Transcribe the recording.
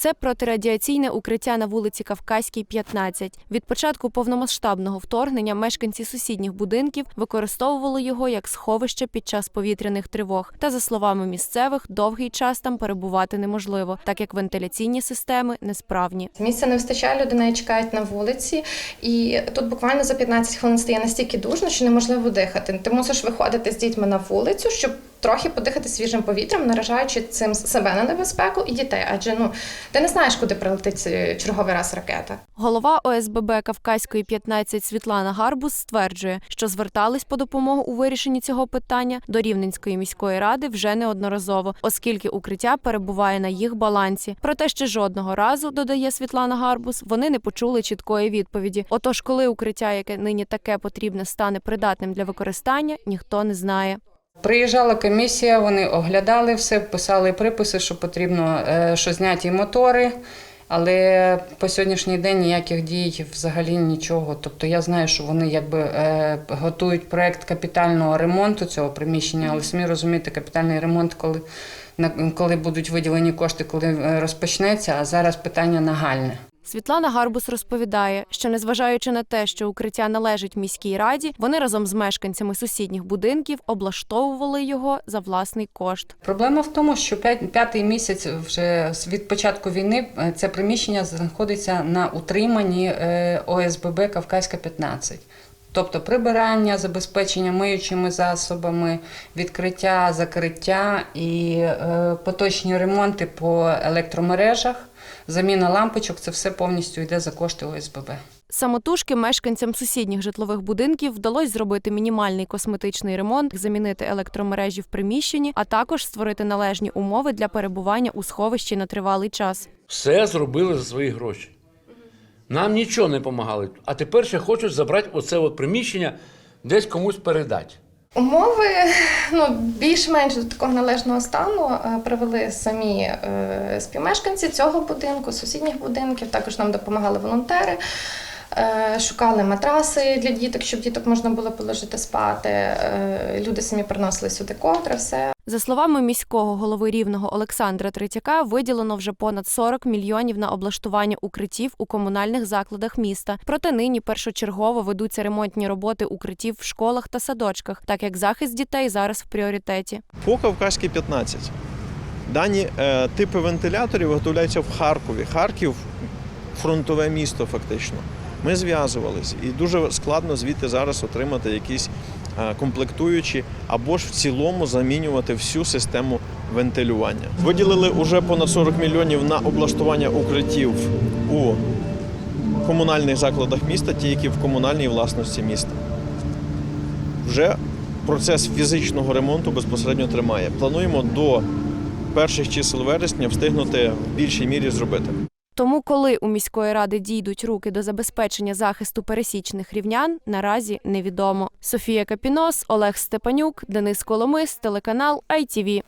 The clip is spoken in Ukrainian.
Це протирадіаційне укриття на вулиці Кавказькій, 15. Від початку повномасштабного вторгнення мешканці сусідніх будинків використовували його як сховище під час повітряних тривог. Та за словами місцевих, довгий час там перебувати неможливо, так як вентиляційні системи несправні. Місця не вистачає, люди навіть чекають на вулиці, і тут буквально за 15 хвилин стає настільки душно, що неможливо дихати. Ти мусиш виходити з дітьми на вулицю, щоб трохи подихати свіжим повітрям, наражаючи цим себе на небезпеку і дітей. Адже ну ти не знаєш, куди прилетить е, черговий раз ракета. Голова ОСББ Кавказької 15 Світлана Гарбус стверджує, що звертались по допомогу у вирішенні цього питання до Рівненської міської ради вже неодноразово, оскільки укриття перебуває на їх балансі. Проте ще жодного разу, додає Світлана Гарбус, вони не почули чіткої відповіді. Отож, коли укриття, яке нині таке потрібне, стане придатним для використання, ніхто не знає. Приїжджала комісія, вони оглядали все, писали приписи, що потрібно, е, що зняті мотори. Але по сьогоднішній день ніяких дій взагалі нічого. Тобто я знаю, що вони якби е, готують проект капітального ремонту цього приміщення, але самі розумієте, капітальний ремонт, коли, на- коли будуть виділені кошти, коли е, розпочнеться, а зараз питання нагальне. Світлана Гарбус розповідає, що незважаючи на те, що укриття належить міській раді, вони разом з мешканцями сусідніх будинків облаштовували його за власний кошт. Проблема в тому, що п'ятий місяць вже від початку війни е, це приміщення знаходиться на утриманні е, ОСББ Кавказька 15. Тобто прибирання, забезпечення миючими засобами, відкриття, закриття і е, поточні ремонти по електромережах, заміна лампочок це все повністю йде за кошти ОСББ. Самотужки мешканцям сусідніх житлових будинків вдалося зробити мінімальний косметичний ремонт, замінити електромережі в приміщенні, а також створити належні умови для перебування у сховищі на тривалий час. Все зробили за свої гроші. Нам нічого не допомагали. А тепер ще хочуть забрати оце от приміщення, десь комусь передати. Умови ну, більш-менш до такого належного стану е, привели самі е, співмешканці цього будинку, сусідніх будинків. Також нам допомагали волонтери. Е, Шукали матраси для діток, щоб діток можна було положити спати. Е, Люди самі приносили сюди ковдри, все. За словами міського голови рівного Олександра Третяка, виділено вже понад 40 мільйонів на облаштування укриттів у комунальних закладах міста. Проте нині першочергово ведуться ремонтні роботи укриттів в школах та садочках, так як захист дітей зараз в пріоритеті. По Кавказькій 15. Дані е, типи вентиляторів виготовляються в Харкові. Харків фронтове місто, фактично. Ми зв'язувалися, і дуже складно звідти зараз отримати якісь е, комплектуючі або ж в цілому замінювати всю систему вентилювання. Виділили вже понад 40 мільйонів на облаштування укриттів у комунальних закладах міста, ті, які в комунальній власності міста. Вже процес фізичного ремонту безпосередньо тримає. Плануємо до перших чисел вересня встигнути в більшій мірі зробити. Тому, коли у міської ради дійдуть руки до забезпечення захисту пересічних рівнян, наразі невідомо. Софія Капінос, Олег Степанюк, Денис Коломис, телеканал ITV.